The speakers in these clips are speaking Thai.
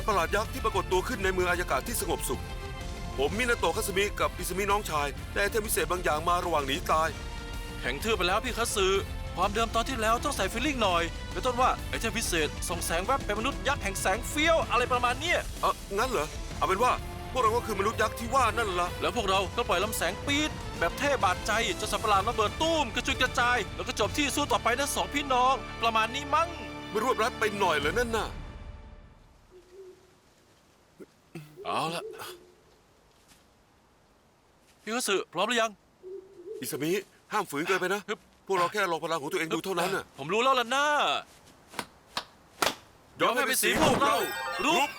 แต่ประหลาดยักษ์ที่ปรากฏตัวขึ้นในเมืองอายากาศที่สงบสุข ผมมินาโตะคาสมิกับอิสมิน้องชายได้ไอเทมพิเศษบางอย่างมาระหว่างหนีตาย แข็งทื่อไปแล้วพี่คัตสึความเดิมตอนที่แล้วต้องใส่ฟิลลิ่งหน่อยเป็นต้นว่าไอเทมพิเศษส่องแสงแวบเป็นมนุษย์ยักษ์แห่งแสงเฟี้ยวอะไรประมาณเนี้ยเอองั้นเหรอ เอาเป็นว่าพวกเราก็คือมนุษย์ยักษ์ที่ว่านั่นละแล้วพวกเราก็ปล่อยลำแสงปี๊ดแบบเท่บาดใจจนสัตว์ประหลาดระเบิดตุ้มกระจุยกระจาย แล้วก็จบที่สู้ต่อไปทั้งสองพี่น้อง ประมาณนี้มั้งไม่รวบรัดไปหน่อยเหรอนั่นน่ะ เอาละพี่คัตสึพร้อมหรือยัง อิสมิห้ามฝืนเกินไปนะฮึบพวกเราแค่ลองพลังของตัวเองดูเท่านั้นน่ะ ผมรู้แล้วล่ะนะยอมให้เป็นสีพวกเรารุก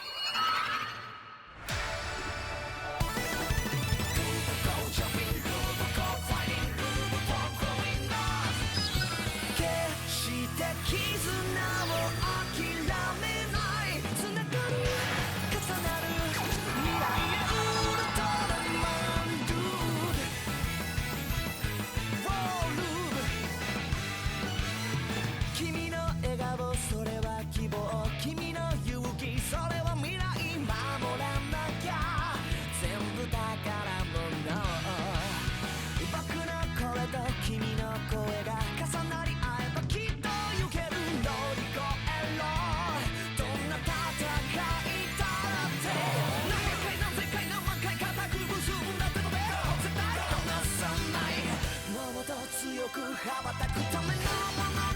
強く羽ばたくためのもの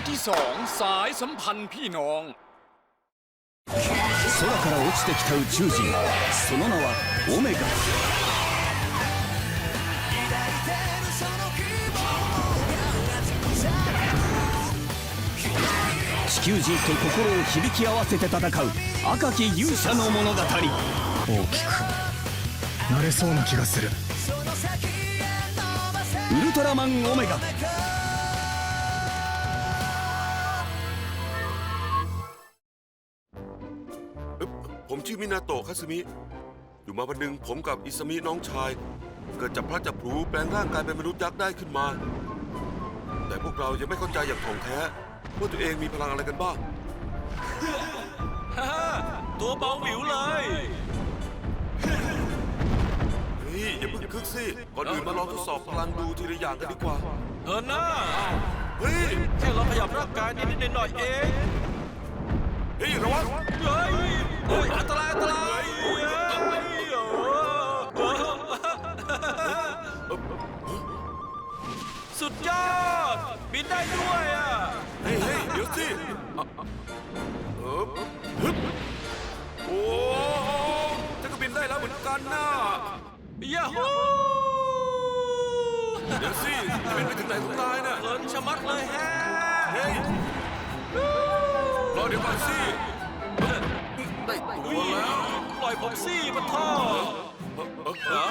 อนที่สองสายสัมพันธ์พี่น้อง 空から落ちてきた宇宙人その名はオメガ地球人と心を響き合わせて戦う赤き勇者の物語大きくなれそうな気がするウルトラマンオメガ นาโตะคาสมิ อยู่มาวันหนึ่งผมกับอิสมิน้องชาย เกิดจับพลัดจับผลูแปลงร่างกายเป็นมนุษย์ยักษ์ได้ขึ้นมา แต่พวกเรายังไม่เข้าใจอย่างถ่องแท้ว่าตัวเองมีพลังอะไรกันบ้าง ฮ่าฮ่าตัวเบาหวิวเลย เฮ้ยอย่าเพิ่งคึกสิ ก่อนอื่นมาลองทดสอบพลังดูทีละอย่างกันดีกว่า เออหน้าเฮ้ย แค่เราขยับร่างกายนิดๆหน่อยๆเอง เฮ้ยระวังเฮ้ยเฮ้ยอันตรายอันตรายเฮ้ยโอ้โหสุดยอด บินได้ด้วยอะ เฮ้ยเฮ้ยเดี๋ยวสิเออฮึบโอ้ฉันก็บินได้แล้วเหมือนกันน่ะยาฮูเดี๋ยวสิบินไปถึงไหนของนายน่ะเพลินชะมัดเลยแฮะเฮ้ย เดี๋ยวก่อนสิได้ตัวแล้วปล่อยผมสิมันท่อเหรอ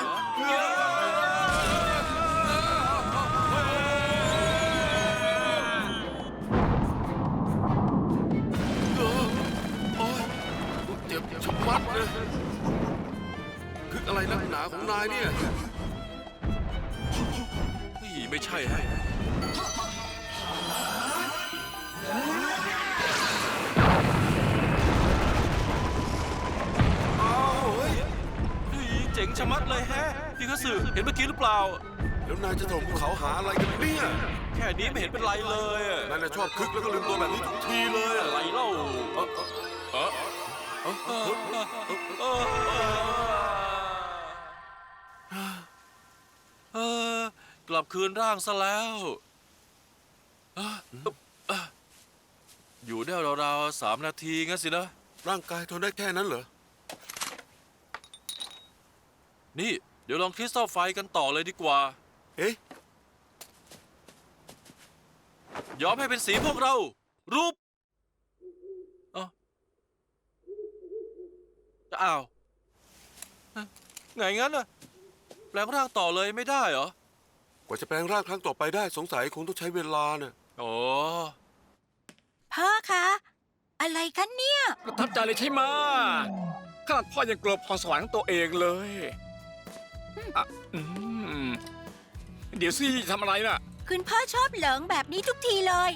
โอ๊ยเจ็บชะมัดเลยคืออะไรนักหนาของนายเนี่ยเฮ้ยไม่ใช่ฮะ งชะมัดเลยแฮะพี่กสือเห็นเมื่อกี้หรือเปล่า แล้วนายจะถล่มภูเขาหาอะไรกันเนี่ยแค่นี้ไม่เห็นเป็นไรเลยอะนายน่ะชอบคึกแล้วก็ลืมตัวแบบนี้ทุกทีเลยอะอะไรเล่าเอ้อเอ้อเอ้อเอ้อเออกลับคืนร่างซะแล้วเอ้อเอ้ออยู่ได้ราวๆสามนาทีงั้นสินะ ร่างกายทนได้แค่นั้นเหรอ นี่ เดี๋ยวลองคริสตัลไฟกันต่อเลยดีกว่า เอ๊ะ ยอมให้เป็นสีพวกเรา รูปอ้าวอ้าวไงงั้นอะแปลงร่างต่อเลยไม่ได้เหรอ กว่าจะแปลงร่างครั้งต่อไปได้สงสัยคงต้องใช้เวลาเนี่ยอ๋อ้พ่อคะ อะไรกันเนี่ย ประทับใจเลยใช่ไหมขนาดพ่อยังกลัวพรสวรรค์ตัวเองเลย อะอืมเดี๋ยวสิทำอะไรน่ะ คุณพ่อชอบเหลิงแบบนี้ทุกทีเลย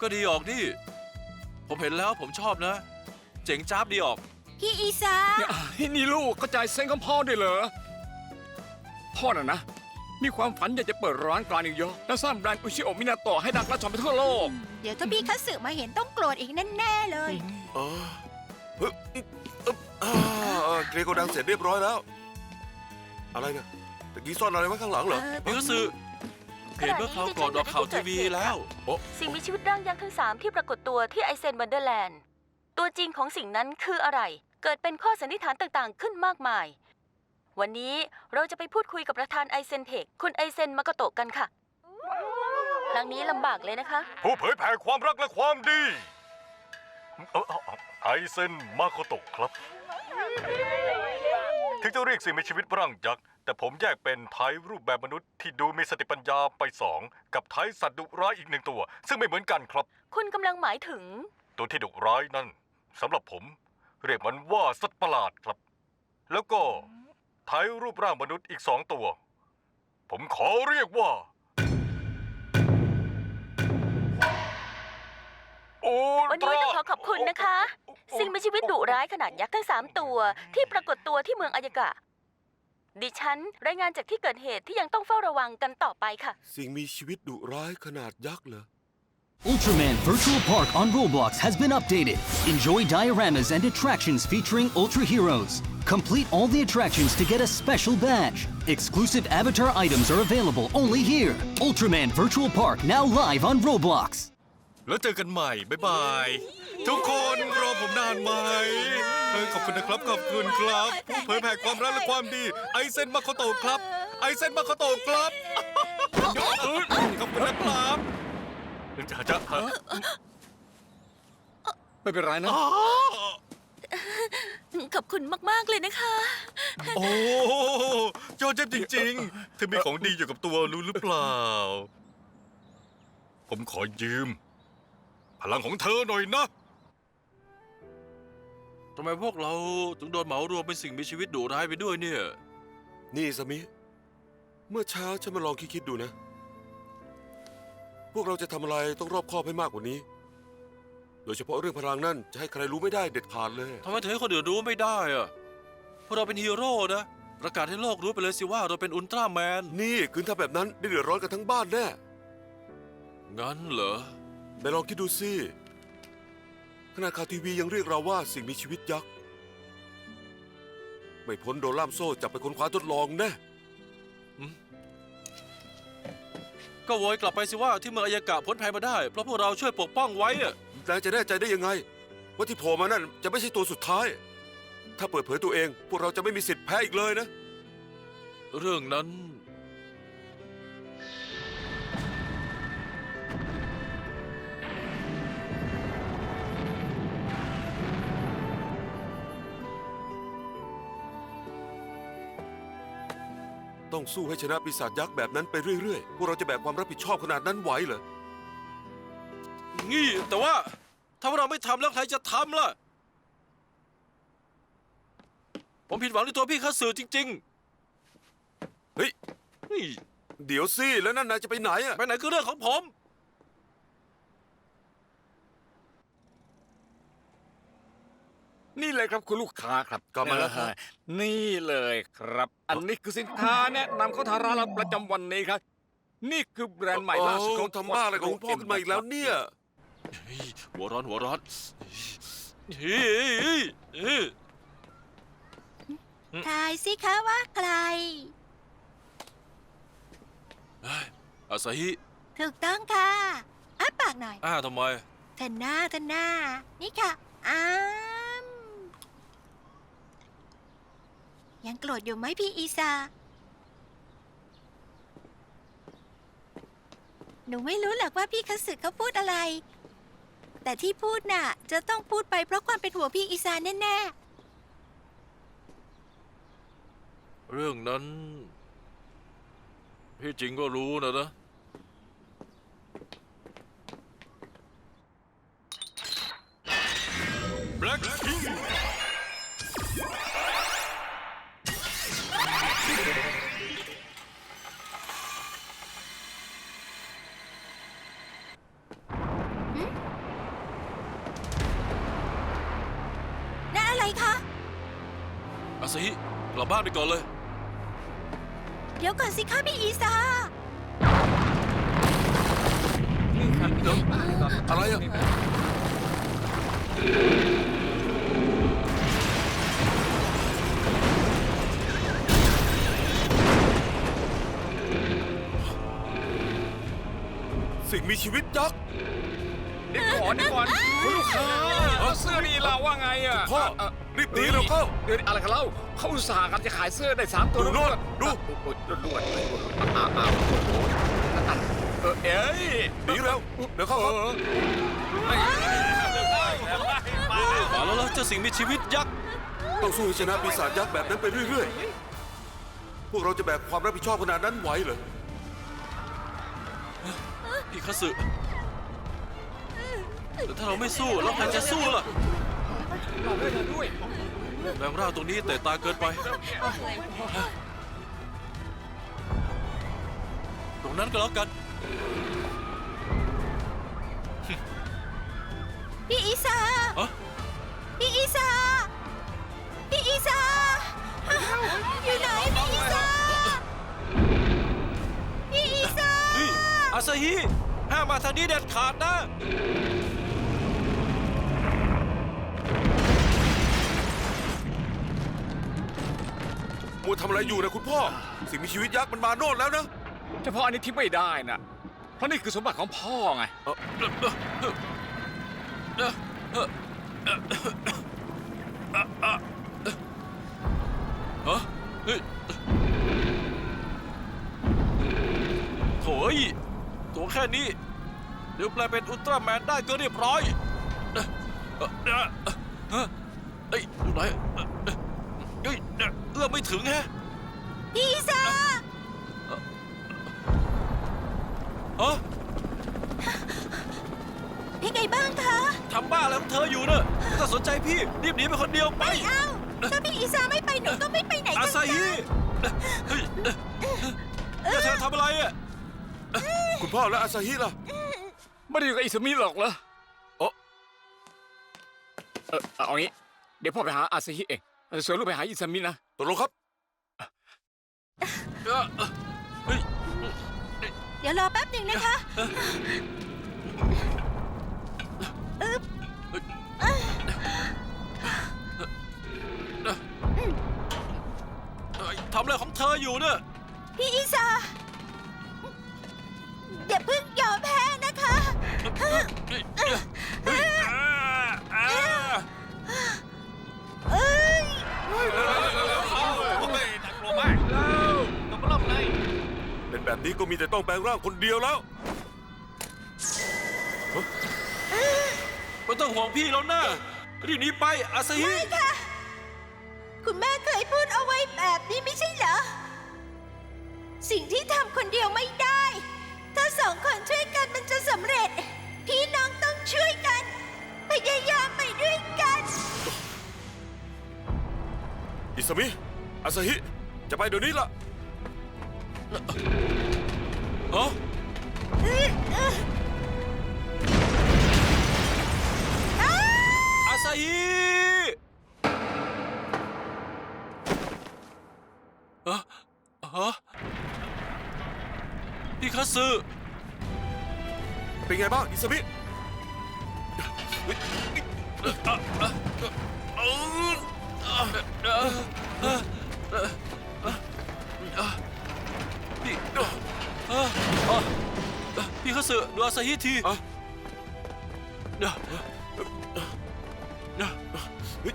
ก็ดีออกดิ ผมเห็นแล้วผมชอบนะ เจ๋งจ้าบดีออก พี่อีซา เนี่ยนี่ลูกเข้าใจเส้นของพ่อด้วยเหรอ พ่อน่ะนะ มีความฝันอยากจะเปิดร้านกลางนิวยอร์กและสร้างแบรนด์อุชิโอมินาโตะให้ดังและจอมไปทั่วโลก เดี๋ยวถ้าพี่คัตสึมาเห็นต้องโกรธอีกแน่ๆเลยอ๋อเฮ้ยอึ๊บอ่าเกรโกดังเสร็จเรียบร้อยแล้ว อะไรเนี่ยตะกี้ซ่อนอะไรไว้ข้างหลังเหรอเออพี่ก็ซื้อเห็นเมื่อคราวก่อนออกข่าวทีวีแล้วโอ้สิ่งมีชีวิตร่างยักษ์ทั้งสามที่ปรากฏตัวที่ไอเซนวันเดอร์แลนด์ ตัวจริงของสิ่งนั้นคืออะไร เกิดเป็นข้อสันนิษฐานต่างๆ ขึ้นมากมาย วันนี้เราจะไปพูดคุยกับประธานไอเซนเทคคุณไอเซนมาโกโตะกันค่ะ ครั้งนี้ลำบากเลยนะคะ ผู้เผยแผ่ความรักและความดีเอ่อเอ่อไอเซนมาโคโตะครับ ถึงจะเรียกสิ่งมีชีวิตร่างยักษ์ แต่ผมแยกเป็นไทยรูปแบบมนุษย์ที่ดูมีสติปัญญาไปสองกับไทยสัตว์ดุร้ายอีกหนึ่งตัว ซึ่งไม่เหมือนกันครับ คุณกำลังหมายถึง ตัวที่ดุร้ายนั่นสำหรับผม เรียกมันว่าสัตว์ประหลาดครับ แล้วก็ไทยรูปร่างมนุษย์อีกสองตัว ผมขอเรียกว่า วันนี้ต้องขอขอบคุณนะคะ สิ่งมีชีวิตดุร้ายขนาดยักษ์ทั้งสามตัวที่ปรากฏตัวที่เมืองอายากะ ดิฉันรายงานจากที่เกิดเหตุที่ยังต้องเฝ้าระวังกันต่อไปค่ะ สิ่งมีชีวิตดุร้ายขนาดยักษ์เหรอ Ultraman Virtual Park on Roblox has been updated. Enjoy dioramas and attractions featuring Ultra Heroes. Complete all the attractions to get a special badge. Exclusive avatar items are available only here. Ultraman Virtual Park now live on Roblox. แล้วเจอกันใหม่ บ๊ายบาย ทุกคนรอผมนานไหมเออขอบคุณนะครับ ขอบคุณครับ ผู้เผยแผ่ความรักและความดี ไอเซนมาโคโตะครับ ไอเซนมาโคโตะครับเออขอบคุณนะครับจะจะไม่เป็นไรนะขอบคุณมากๆเลยนะคะ โอ้ยอดเยี่ยมจริงๆเธอมีของดีอยู่กับตัวรู้หรือเปล่า ผมขอยืม พลังของเธอหน่อยนะ ทำไมพวกเราถึงโดนเหมารวมเป็นสิ่งมีชีวิตดุร้ายไปด้วยเนี่ย นี่สมิ เมื่อเช้าฉันมาลองคิดๆดูนะ พวกเราจะทำอะไรต้องรอบคอบให้มากกว่านี้ โดยเฉพาะเรื่องพลังนั่นจะให้ใครรู้ไม่ได้เด็ดขาดเลย ทำไมถึงให้คนอื่นรู้ไม่ได้อะพวกเราเป็นฮีโร่นะ ประกาศให้โลกรู้ไปเลยสิว่าเราเป็นอุลตร้าแมน นี่คืนทำแบบนั้นได้เดือดร้อนกันทั้งบ้านแน่ งั้นเหรอ ไหนลองคิดดูสิขนาดข่าวทีวียังเรียกเราว่าสิ่งมีชีวิตยักษ์ ไม่พ้นโดนล่ามโซ่จับไปค้นคว้าทดลองแน่ก็โวยกลับไปสิว่าที่เมืองอายากะพ้นภัยมาได้ เพราะพวกเราช่วยปกป้องไว้อะนายจะแน่ใจได้ยังไง ว่าที่โผล่มานั่นจะไม่ใช่ตัวสุดท้าย ถ้าเปิดเผยตัวเอง พวกเราจะไม่มีสิทธิ์แพ้อีกเลยนะ เรื่องนั้น ต้องสู้ให้ชนะปีศาจยักษ์แบบนั้นไปเรื่อยๆ พวกเราจะแบกความรับผิดชอบขนาดนั้นไหวเหรอ งี้แต่ว่า ถ้าพวกเราไม่ทำแล้วใครจะทำล่ะ ผมผิดหวังในตัวพี่คัตสึจริงเฮ้ย ๆนี่เดี๋ยวสิแล้วนั่นนายจะไปไหนอะไปไหนคือเรื่องของผม นี่เลยครับคุณลูกค้าครับกลับมาแล้วครับ เออนี่เลยครับ อันนี้คือสินค้าแนะนำเข้าทางร้านเราประจำวันนี้ครับ นี่คือแบรนด์ใหม่ล่าสุดโอ้ทำบ้าอะไรของพ่อขึ้นมาอีกแล้วเนี่ย เฮ้ยหัวร้อนหัวร้อนเฮ้ยเฮ้ยเฮ้ยทายสิคะว่าใครเฮ้ยอาซาฮิถูกต้องค่ะอ้าปากหน่อยอ้าทำไมเทนหน้าเทนหน้า นี่ค่ะอ้า ยังโกรธอยู่ไหมพี่อีซา หนูไม่รู้หรอกว่าพี่คัสึกเขาพูดอะไร แต่ที่พูดน่ะ จะต้องพูดไปเพราะความเป็นห่วงพี่อีซาแน่ๆเรื่องนั้น พี่จริงก็รู้นะนะ Black King บบ้านไปก่อนเลย เดี๋ยวก่อนสิคะพี่อีซาอะไรอะสิ่งมีชีวิตยักษ์ เดี๋ยวก่อนเดี๋ยวก่อนคุณลูกค้าเอาเสื้อนี่เราว่าไงอะพ่อเอ่อ รีบหนีเร็วเข้า เดี๋ยวอะไรกันเล่า เขาอุตส่าห์กันจะขายเสื้อได้สามตัวดูโน่นดูดูดูดอ้าวอ้าวโอ้โหเออเอ้ยหนีเร็วเดี๋ยวเข้าเอครับอมาแล้วล่ะเจ้าสิ่งมีชีวิตยักษ์ต้องสู้ให้ชนะปีศาจยักษ์แบบนั้นไปเรื่อยๆ พวกเราจะแบกความรับผิดชอบขนาดนั้นไหวเหรอ พี่คัตสึแต่ถ้าเราไม่สู้แล้วใครจะสู้ล่ะเราด้วยเราด้วย แรงร่างตรงนี้แต่ตาเกินไป ตรงนั้นก็แล้วกัน พี่อีซาฮะพี่อีซาพี่อีซาอยู่ไหนพี่อีซาพี่อีซา นี่อาซาฮิห้ามมาทางนี้เด็ดขาดนะ วทำอะไรอยู่นะคุณพ่อ สิ่งมีชีวิตยักษ์มันมาโน่นแล้วนะเฉพาะอันนี้ที่ไม่ได้นะเพราะนี่คือสมบัติของพ่อไงฮะเฮ้ยโถ่ยตัวแค่นี้ เดี๋ยวแปลเป็นอุลตร้าแมนได้ก็เรียบร้อยเอ่อเอ่อเอ่อเอ่อเอ้ยอยู่ไหนเอ่อเอ่อเอ้ยเอื้อมไม่ถึงแฮะพี่อีซาฮะพี่ไงบ้างคะ ทำบ้าอะไรของเธออยู่เนอะไม่ต้องสนใจพี่ รีบหนีไปคนเดียวไป ไม่เอา ถ้าพี่อีซาไม่ไปหนูก็ไม่ไปไหนอาทั้งซานั้ฮินเฮ้ยแล้วเธอทำอะไรอะคุณพ่อและอาซาฮิล่ะ ไม่ได้อยู่กับอิสมิหรอกเหรอเอ้อเออเอางี้ เดี๋ยวพ่อไปหาอาซาฮิเองส่วนลูกไปหาอิสมินะ ตกลงครับเอ่อเฮ้ยเดี๋ยวรอแป๊บหนึ่งนะคะเอ้ยทำอะไรของเธออยู่เนอะพี่อีซาอย่าเพิ่งยอมแพ้นะคะเฮ้ยเฮ้ยเฮ้ยอ่าอ่า เอ้ย เแบบนี้ก็มีแต่ต้องแปลงร่างคนเดียวแล้ว ไม่ต้องห่วงพี่แล้วนะรีบหนีไปอาซาฮิคุณแม่เคยพูดเอาไว้แบบนี้ไม่ใช่เหรอ สิ่งที่ทำคนเดียวไม่ได้ ถ้าสองคนช่วยกันมันจะสำเร็จ พี่น้องต้องช่วยกัน พยายามไปด้วยกัน อิสมิอาซาฮิ จะไปเดี๋ยวนี้ล่ะ เอ้าอาซาฮิเอ่อะพี่คัตสึเป็นไงบ้างอิสมิพี่ สึดูอาซาฮิทีอะเดี๋ยวเดี๋ยวเฮ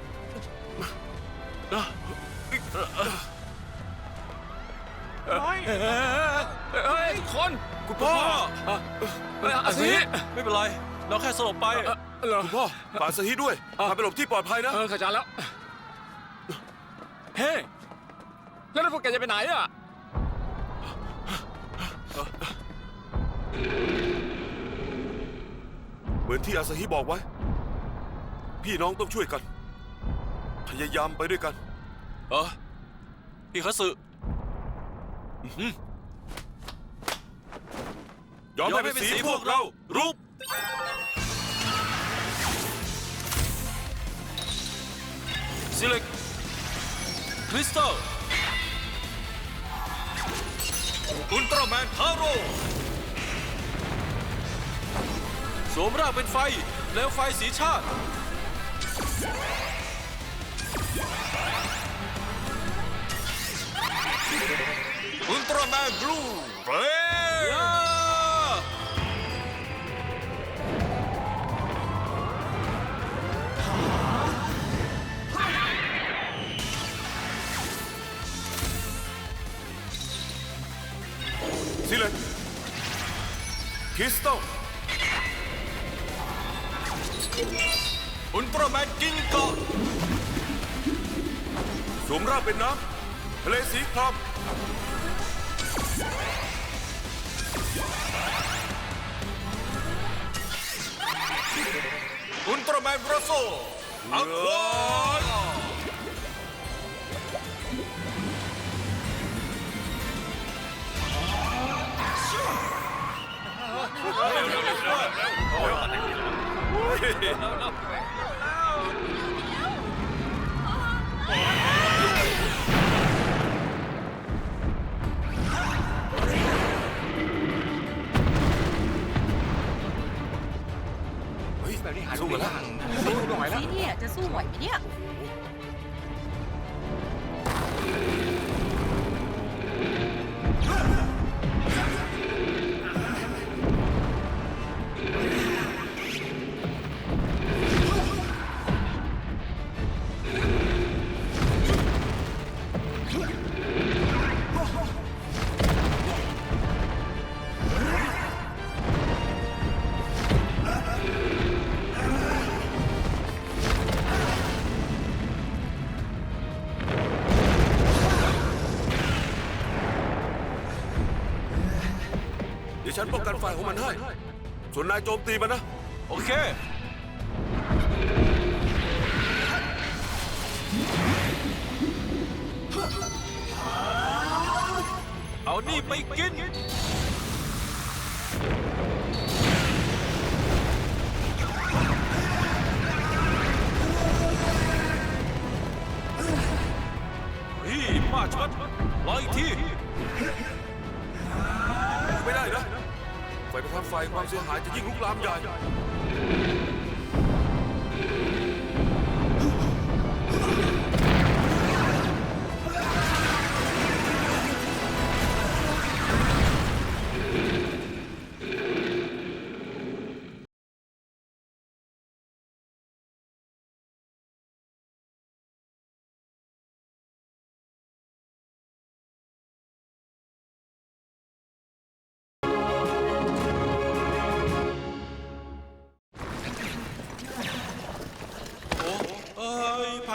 ้ยเดี๋ยวเฮ้ยเฮ้ยทุกคนคุณพ่ออะเอ้ยอาซาฮิไม่เป็นไร เราแค่สลบไปเอ่อเหรอคุณพ่อฝากอาซาฮิด้วยพาไปหลบที่ปลอดภัยนะ เออเข้าใจแล้ว เฮ้แล้วพวกแกจะไปไหนอะ เหมือนที่อาซาฮิบอกไว้ พี่น้องต้องช่วยกัน พยายามไปด้วยกัน เออพี่คัตสึยอมให้เป็นสีพวกเรา รูปซิเล็กคริสตัลอุลตร้าแมนทาโร่ สวมร่างเป็นไฟ แล้วไฟสีชาติ อุลตร้าแมนบลูเบรยาสิเลยคริสตัล ตร้าแมนกิงกะสวมร่างเป็นน้ำทะเลสีครามอุลตร้าแมนบรัสโซอะควาเฮ้ย แบบนี้หายสู้กันแล้วสู้หน่อยแล้ว นี่เนี่ยจะสู้ไหวไหมเนี่ยเดี๋ยว ฉันป้องกันไฟของมันให้ ส่วนนายโจมตีมันนะ โอเค เอานี่ไปกินเฮ้ยมาชัดรออีกที ไม่ได้นะ ไฟประทับไฟความเสียหายจะยิ่งลุกลามใหญ่โ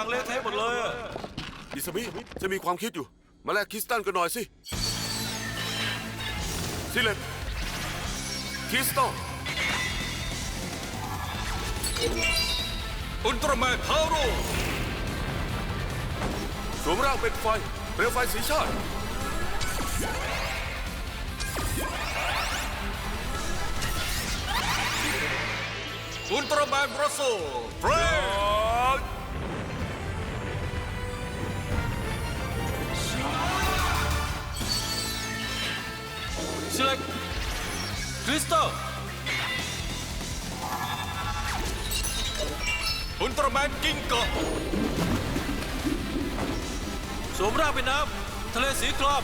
อ้ยพังเละเทะหมดเลยอะอิสมิจะมีความคิดอยู่ มาแลกคริสตัลกันหน่อยสิสิเลนคริสตัลอุลตร้าแมนทาโร่สวมร่างเป็นไฟเปลวไฟสีชาติ อุลตร้าแมนบรัสโซเบรซิ เล็กคริสตัลอุลตร้าแมนกิงกะสวมร่างเป็นน้ำทะเลสีคราม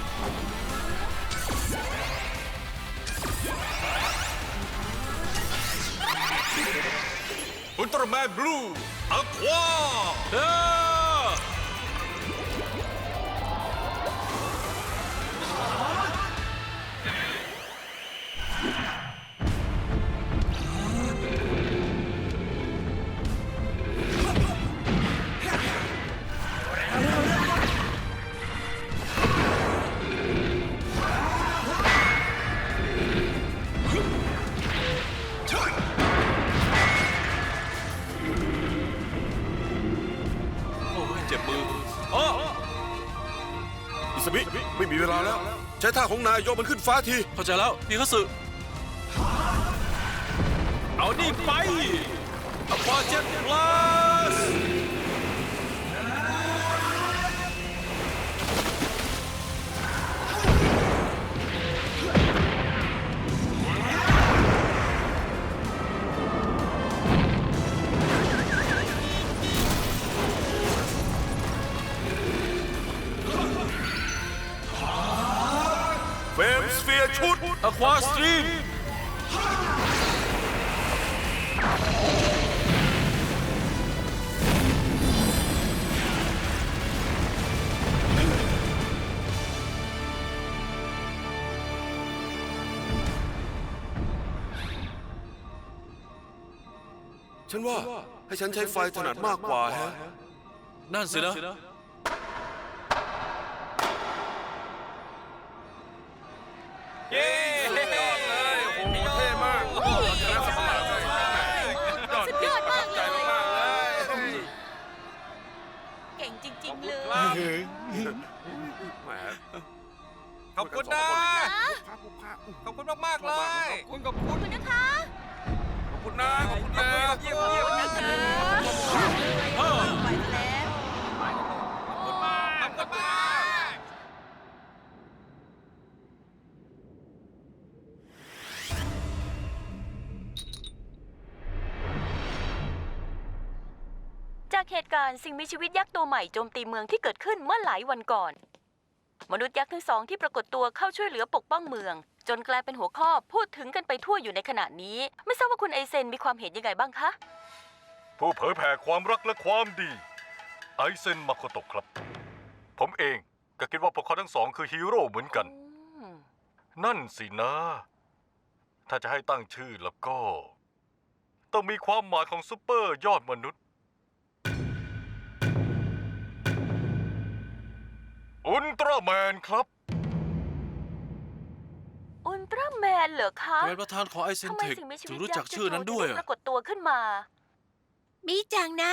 อุลตร้าแมนบลูอะควาเอ้ ท่าของนายยกมันขึ้นฟ้าที เข้าใจแล้วพี่คัตสึเอานี่ไปอควาเจ็ตพลัส ร์ชุดอควาสตรีมฉันว่าให้ฉันใช้ไฟถนัดมากกว่าฮะ นั่นสินะ ขอบคุณนะคะ ขอบคุณนะขอบคุณนะเยี่ยมเยี่ยมนะคะเออไปแล้ว ขอบคุณมากขอบคุณมากจากเหตุการณ์สิ่งมีชีวิตยักษ์ตัวใหม่โจมตีเมืองที่เกิดขึ้นเมื่อหลายวันก่อน มนุษย์ยักษ์ทั้งสองที่ปรากฏตัวเข้าช่วยเหลือปกป้องเมือง จนกลายเป็นหัวข้อพูดถึงกันไปทั่วอยู่ในขณะนี้ ไม่ทราบว่าคุณไอเซนมีความเห็นยังไงบ้างคะ ผู้เผยแผ่ความรักและความดี ไอเซนมาโคโตะครับ ผมเองก็คิดว่าพวกเขาทั้งสองคือฮีโร่เหมือนกัน อืม นั่นสินะ ถ้าจะให้ตั้งชื่อแล้วก็ ต้องมีความหมายของซูเปอร์ยอดมนุษย์ อุลตร้าแมนครับ อุลตร้าแมนเหรอคะเป็นประธานของไอเซนทำไมเทคสิ่งมีชีถึวิงตรู้ยัจักกษ์ชื่อนั้นด้วยถึงอะปรากฏตัวขึ้นมา มีจังนะ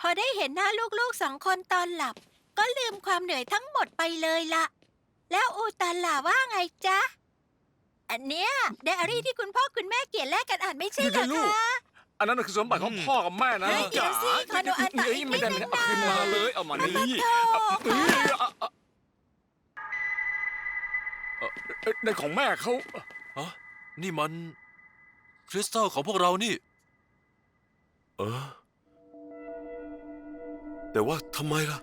พอได้เห็นหน้าลูกๆสองคนตอนหลับ ก็ลืมความเหนื่อยทั้งหมดไปเลยละ แล้วอูตันล่ะว่าไงจ๊ะ อันเนี้ยไดอารี่ที่คุณพ่อคุณแม่เขียนแลกกันอ่านไม่ใช่เหรอเดี๋ยวลูก คะ อันนั้นคือสมบัติของพ่อกับแม่นะเฮ้ยเดี๋ยวสิขอดูอันต่ออีกเยไม่ได้นิดนึไม่งได้เอาขึ้นมานะเลยเอามานี่โธ่ เอ้ยอะอะ เอ้ยในของแม่เขาอ๋อนี่มันคริสตัลของพวกเรานี่ เออ แต่ว่าทำไมล่ะ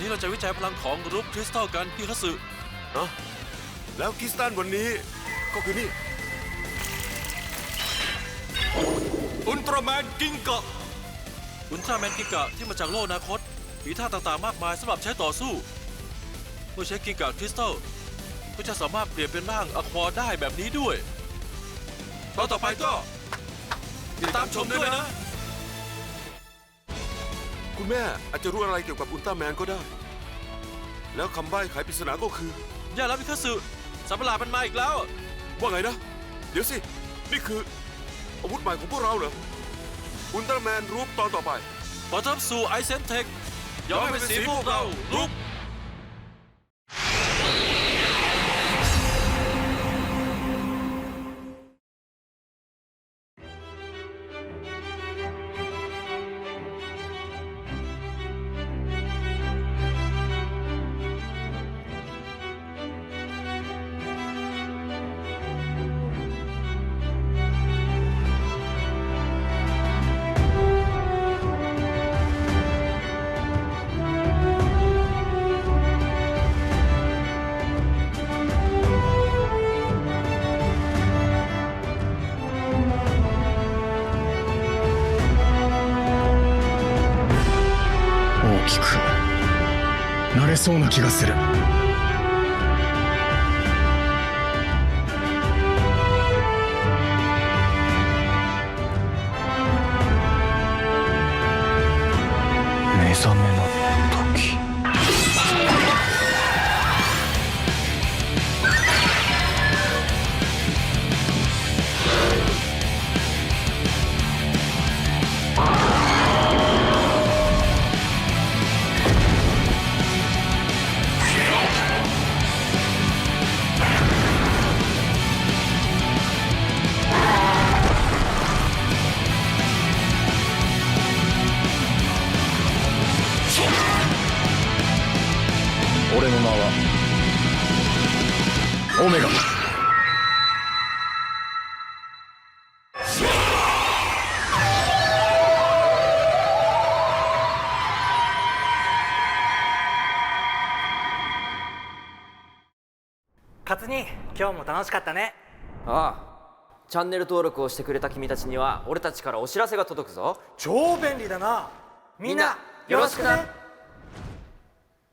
นี้เราจะวิจัยพลังของรูปคริสตัลกันพี่คัตสึเนาะแล้วกิสตันวันนี้ก็คือนี่ อุลตร้าแมนกิงกะอุลตร้าแมนกิกะที่มาจากโลกอนาคตมีท่าต่างๆมากมายสำหรับใช้ต่อสู้ เมื่อใช้กิกะคริสตัลก็จะสามารถเปลี่ยนเป็นร่างอควาได้แบบนี้ด้วย ตอนต่อไปก็ติดตามชมด้วยนะ คุณแม่อาจจะรู้อะไรเกี่ยวกับอุลตร้าแมนก็ได้ แล้วคำใบ้ไขปริศนาก็คือ อย่าแล้วพี่คัตสึสัตว์ประหลาดมันมาอีกแล้ว ว่าไงนะ เดี๋ยวสิ นี่คือ อาวุธใหม่ของพวกเราเหรอ อุลตร้าแมนรูปตอนต่อไปประทับสู่ไอเซนเทคย้อมให้เป็นสีพวกเราลุก 気がする。今日も楽しかったね。ああチャンネル登録をしてくれた君たちには俺たちからお知らせが届くぞ。超便利だな。みんなよろしくね